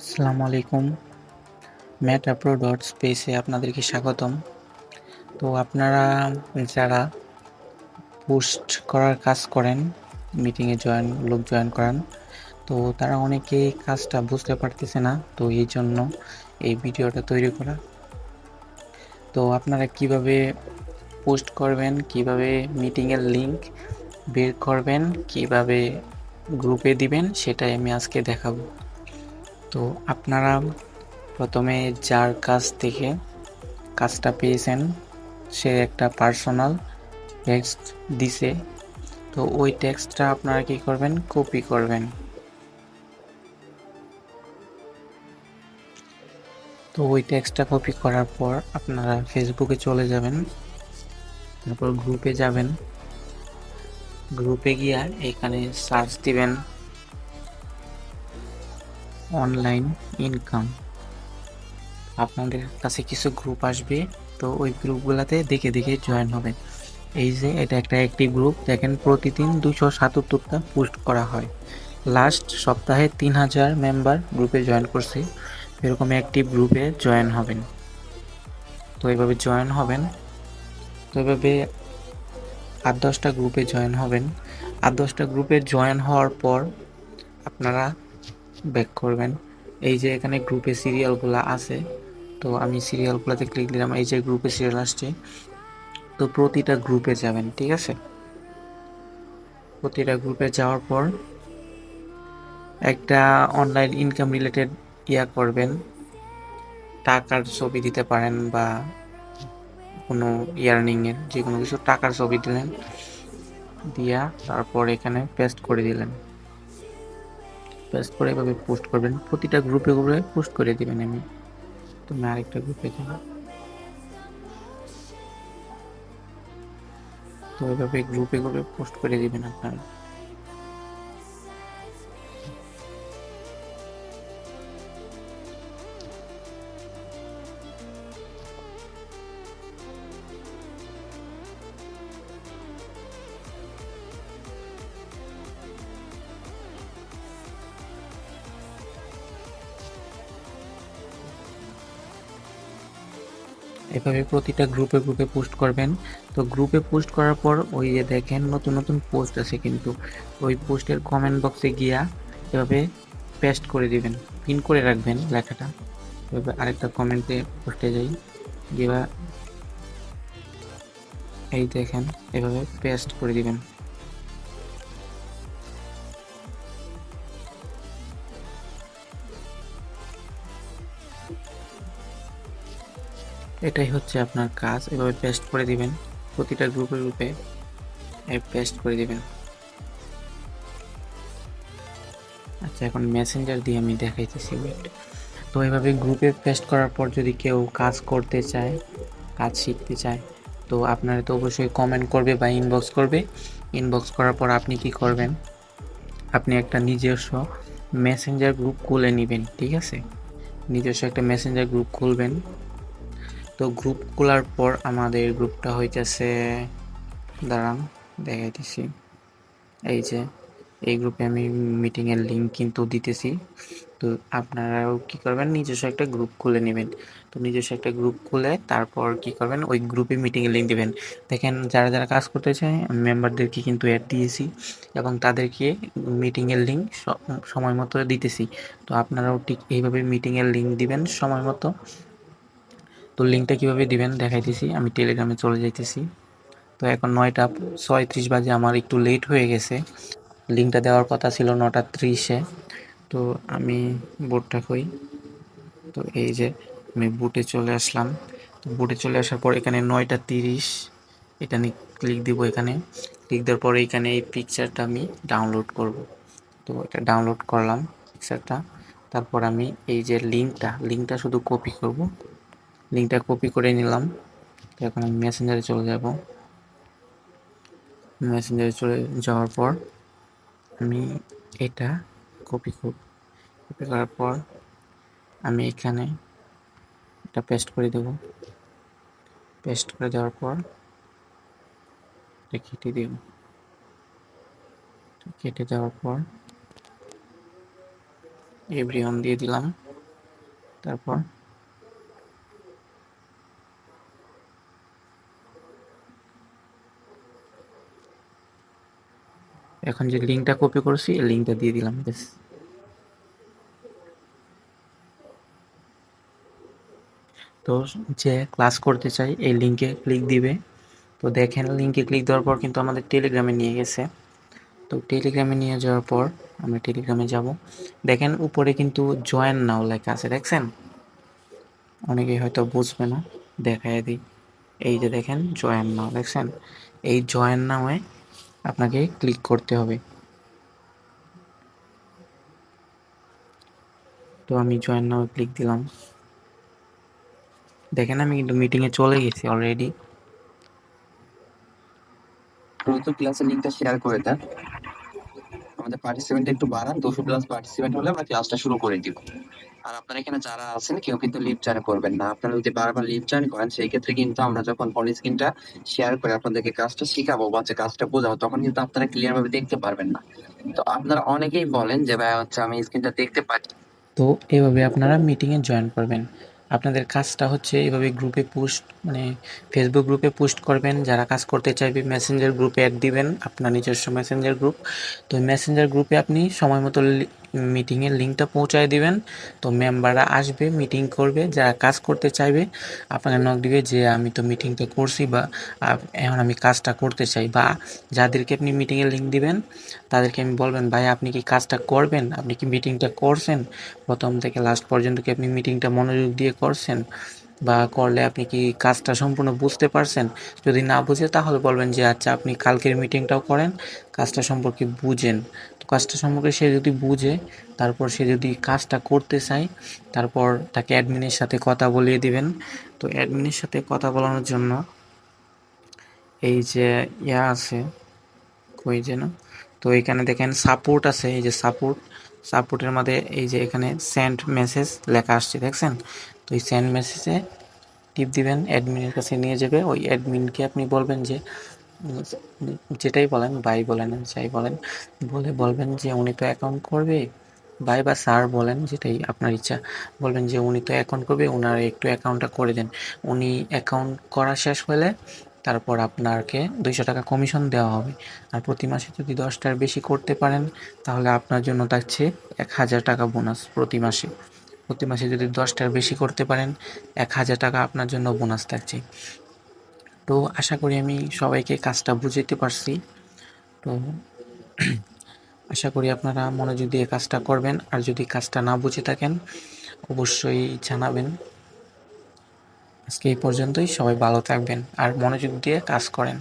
আসসালামু আলাইকুম। Mat pro dot স্পেসে আপনাদেরকে স্বাগতম। তো আপনারা যারা পোস্ট করার কাজ করেন মিটিংয়ে জয়েন লোক জয়েন করান, তো তারা অনেকেই কাজটা বুঝতে পারতেছে না, তো এই জন্য এই ভিডিওটা তৈরি করা। তো আপনারা কীভাবে পোস্ট করবেন, কীভাবে মিটিংয়ের লিংক বের করবেন, কীভাবে গ্রুপে দিবেন, সেটাই আমি আজকে দেখাবো। তো আপনারা প্রথমে যার কাছ থেকে কাজটা পেয়েছেন, সে একটা পার্সোনাল টেক্সট দিছে। তো ওই টেক্সটটা আপনারা কি করবেন? কপি করবেন। তো ওই টেক্সটটা কপি করার পর আপনারা ফেসবুকে চলে যাবেন। তারপর গ্রুপে যাবেন। গ্রুপে গিয়া এখানে সার্চ দিবেন। অনলাইন ইনকাম আপনাদের কাছে কিছু গ্রুপ আসবে, তো ওই গ্রুপগুলোতে দেখে দেখে জয়েন হবে। এই যে এটা একটা অ্যাক্টিভ গ্রুপ দেখেন প্রতিদিন দুশো সাতাত্তরটা পোস্ট করা হয়। লাস্ট সপ্তাহে তিন হাজার মেম্বার গ্রুপে জয়েন করছে। এরকম অ্যাক্টিভ গ্রুপে জয়েন হবেন। তো এইভাবে জয়েন হবেন। তো এইভাবে আট দশটা গ্রুপে জয়েন হবেন। আট দশটা গ্রুপে জয়েন হওয়ার পর আপনারা ব্যাক করবেন। এই যে এখানে গ্রুপে সিরিয়ালগুলো আছে, তো আমি সিরিয়ালগুলোতে ক্লিক দিলাম, এই যে গ্রুপে সিরিয়াল আসছে, তো প্রতিটা গ্রুপে যাবেন, ঠিক আছে? প্রতিটা গ্রুপে যাওয়ার পর একটা অনলাইন ইনকাম রিলেটেড ইয়া করবেন। টাকার ছবি দিতে পারেন বা কোনো ইয়ার্নিংয়ের যে কোনো কিছু, টাকার ছবি দিলেন, দিয়া তারপর এখানে পেস্ট করে দিলেন। পেস্ট করে এভাবে পোস্ট করবেন। প্রতিটা গ্রুপে গ্রুপে পোস্ট করে দেবেন আমি। তো আমি আরেকটা গ্রুপে যাব। তো এভাবে গ্রুপে গ্রুপে পোস্ট করে দিবেন আপনারা। এভাবে প্রতিটা গ্রুপে গ্রুপে পোস্ট করবেন। তো গ্রুপে পোস্ট করার পর ওই যে দেখেন নতুন নতুন পোস্ট আছে কিন্তু, ওই পোস্টের কমেন্ট বক্সে গিয়া এভাবে পেস্ট করে দিবেন পিন করে রাখবেন লেখাটা। এভাবে আরেকটা কমেন্টে পোস্টে যাই, গিয়ে এই দেখেন, এভাবে পেস্ট করে দিবেন। এটাই হচ্ছে আপনার কাজ। এভাবে পেস্ট করে দিবেন, প্রতিটা গ্রুপে গ্রুপে পেস্ট করে দিবেন। আচ্ছা এখন মেসেঞ্জার দিয়ে আমি দেখাইতেছি ওয়েট তো এভাবে গ্রুপে পেস্ট করার পর যদি কেউ কাজ করতে চায়, কাজ শিখতে চায়, তো আপনারা তো অবশ্যই কমেন্ট করবে বা ইনবক্স করবে। ইনবক্স করার পর আপনি কি করবেন? আপনি একটা নিজস্ব মেসেঞ্জার গ্রুপ খুলে নেবেন, ঠিক আছে? নিজস্ব একটা মেসেঞ্জার গ্রুপ খুলবেন। তো গ্রুপ খোলার পর আমাদের গ্রুপটা হইতেছে, দাঁড়ান, দেখাইতেছি। এই যে, এই গ্রুপে আমি মিটিংয়ের লিঙ্ক কিন্তু দিতেছি। তো আপনারাও কি করবেন, নিজস্ব একটা গ্রুপ খুলে নেবেন। তো নিজস্ব একটা গ্রুপ খুলে তারপর কি করবেন, ওই গ্রুপে মিটিংয়ের লিঙ্ক দেবেন। দেখেন, যারা যারা কাজ করতে চায় মেম্বারদেরকে কিন্তু অ্যাড দিয়েছি এবং তাদেরকে মিটিংয়ের লিঙ্ক সময় মতো দিতেছি। তো আপনারাও ঠিক এইভাবে মিটিংয়ের লিঙ্ক দিবেন সময় মতো। তো লিঙ্কটা কীভাবে দিবেন দেখাইতেছি, আমি টেলিগ্রামে চলে যাইতেছি। তো এখন নয়টা ছয়ত্রিশ বাজে, আমার একটু লেট হয়ে গেছে। লিঙ্কটা দেওয়ার কথা ছিল নটা ত্রিশে। তো আমি বোর্ডটা কই তো এই যে আমি বুটে চলে আসলাম। তো বুটে চলে আসার পর এখানে নয়টা তিরিশ, এটা নিয়ে ক্লিক দিব এখানে। ক্লিক দেওয়ার পরে এখানে এই পিকচারটা আমি ডাউনলোড করব। তো এটা ডাউনলোড করলাম পিকচারটা তারপর আমি এই যে লিঙ্কটা লিঙ্কটা শুধু কপি করব। লিঙ্কটা কপি করে নিলাম। এখন আমি মেসেঞ্জারে চলে যাব। মেসেঞ্জারে চলে যাওয়ার পর আমি এটা কপি করব। কপি করার পর আমি এখানে এটা পেস্ট করে দেব। পেস্ট করে দেওয়ার পর এটা কেটে দেব। কেটে দেওয়ার পর এভরি দিয়ে দিলাম। তারপর এখন যে লিঙ্কটা কপি করছি, এই লিঙ্কটা দিয়ে দিলাম বেশ তো যে ক্লাস করতে চাই, এই লিঙ্কে ক্লিক দিবে। তো দেখেন, লিঙ্কে ক্লিক দেওয়ার পর কিন্তু আমাদের টেলিগ্রামে নিয়ে গেছে। তো টেলিগ্রামে নিয়ে যাওয়ার পর আমরা টেলিগ্রামে যাব। দেখেন, উপরে কিন্তু জয়েন নাও লেখা আছে, দেখছেন? অনেকেই হয়তো বুঝবে না, দেখায় দিই। এই যে দেখেন জয়েন নাও দেখছেন? এই জয়েন নাওয়ে আপনাকে ক্লিক করতে হবে। তো আমি জয়েন নাও ক্লিক দিলাম। দেখেন আমি কিন্তু মিটিংয়ে চলে গেছি অলরেডি দ্রুত ক্লাসের লিঙ্কটা শেয়ার করে দেন। আমাদের পার্টিসিপেন্ট একটু বাড়ান, দুশো প্লাস পার্টিসিপেন্ট হলে আমরা ক্লাসটা শুরু করে দিব। আর আপনারা এখানে যারা আছেন, কেউ কিন্তু লিভ জার্নি করবেন না। আপনারা যদি বারবার লিভ জার্নি করেন, সেই ক্ষেত্রে কিন্তু আমরা যখন পলি স্ক্রিনটা শেয়ার করে আপনাদেরকে কাজটা শিখাবো বা কাজটা বোঝাবো, তখন কিন্তু আপনারা ক্লিয়ার ভাবে দেখতে পারবেন না। তো আপনারা অনেকেই বলেন যে, ভাই, হচ্ছে আমি স্ক্রিনটা দেখতে পাচ্ছি তো এইভাবে আপনারা মিটিংয়ে জয়েন করবেন। আপনাদের কাজটা হচ্ছে এভাবে গ্রুপে পোস্ট মানে ফেসবুক গ্রুপে পোস্ট করবেন, যারা কাজ করতে চাইবে মেসেঞ্জার গ্রুপে অ্যাড দিবেন, আপনার নিজস্ব মেসেঞ্জার গ্রুপ তো মেসেঞ্জার গ্রুপে আপনি সময় মতো মিটিংয়ের লিঙ্কটা পৌঁছায় দিবেন। তো মেম্বাররা আসবে মিটিং করবে, যারা কাজ করতে চাইবে, আপনাকে নক দিবে যে, আমি তো মিটিংটা করছি বা এখন আমি কাজটা করতে চাই। বা, যাদেরকে আপনি মিটিংয়ের লিঙ্ক দিবেন, তাদেরকে আমি বলবেন, ভাই, আপনি কি কাজটা করবেন? আপনি কি মিটিংটা করছেন? প্রথম থেকে লাস্ট পর্যন্ত কি আপনি মিটিংটা মনোযোগ দিয়ে করছেন বা করলে আপনি কি কাজটা সম্পূর্ণ বুঝতে পারছেন? যদি না বুঝে তাহলে বলবেন যে আচ্ছা আপনি কালকের মিটিংটাও করেন, কাজটা সম্পর্কে বুঝেন। তো কাজটা সম্পর্কে সে যদি বুঝে, তারপর সে যদি কাজটা করতে চায়, তারপর তাকে অ্যাডমিনের সাথে কথা বলিয়ে দিবেন। তো অ্যাডমিনের সাথে কথা বলানোর জন্য এই যে ইয়া আছে, কই যেন? তো এখানে দেখেন সাপোর্ট আছে, এই যে সাপোর্ট, সাপোর্টের মধ্যে এই যে এখানে সেন্ট মেসেজ লেখা আসছে, দেখছেন? তো এই সেন্ড মেসেজে টিপ দিবেন অ্যাডমিনের কাছে নিয়ে যাবে। ওই অ্যাডমিনকে আপনি বলবেন যে যেটাই বলেন বাই বলেন যাই বলেন, বলে বলবেন যে উনি তো অ্যাকাউন্ট করবে। বাই বা স্যার বলেন, যেটাই আপনার ইচ্ছা, বলবেন যে উনি তো অ্যাকাউন্ট করবে ওনার একটু অ্যাকাউন্টটা করে দেন। উনি অ্যাকাউন্ট করা শেষ হলে তারপর আপনাকে দুইশো টাকা কমিশন দেওয়া হবে। আর প্রতি মাসে যদি দশটার বেশি করতে পারেন, তাহলে আপনার জন্য থাকছে এক হাজার টাকা বোনাস প্রতি মাসে। প্রতি মাসে যদি দশটার বেশি করতে পারেন, এক হাজার টাকা আপনার জন্য বোনাস থাকছে। তো আশা করি আমি সবাইকে কাজটা বুঝাইতে পারছি। তো আশা করি আপনারা মনোযোগ দিয়ে কাজটা করবেন আর যদি কাজটা না বুঝে থাকেন, অবশ্যই জানাবেন। আজকে এই পর্যন্তই, সবাই ভালো থাকবেন আর মনোযোগ দিয়ে কাজ করেন।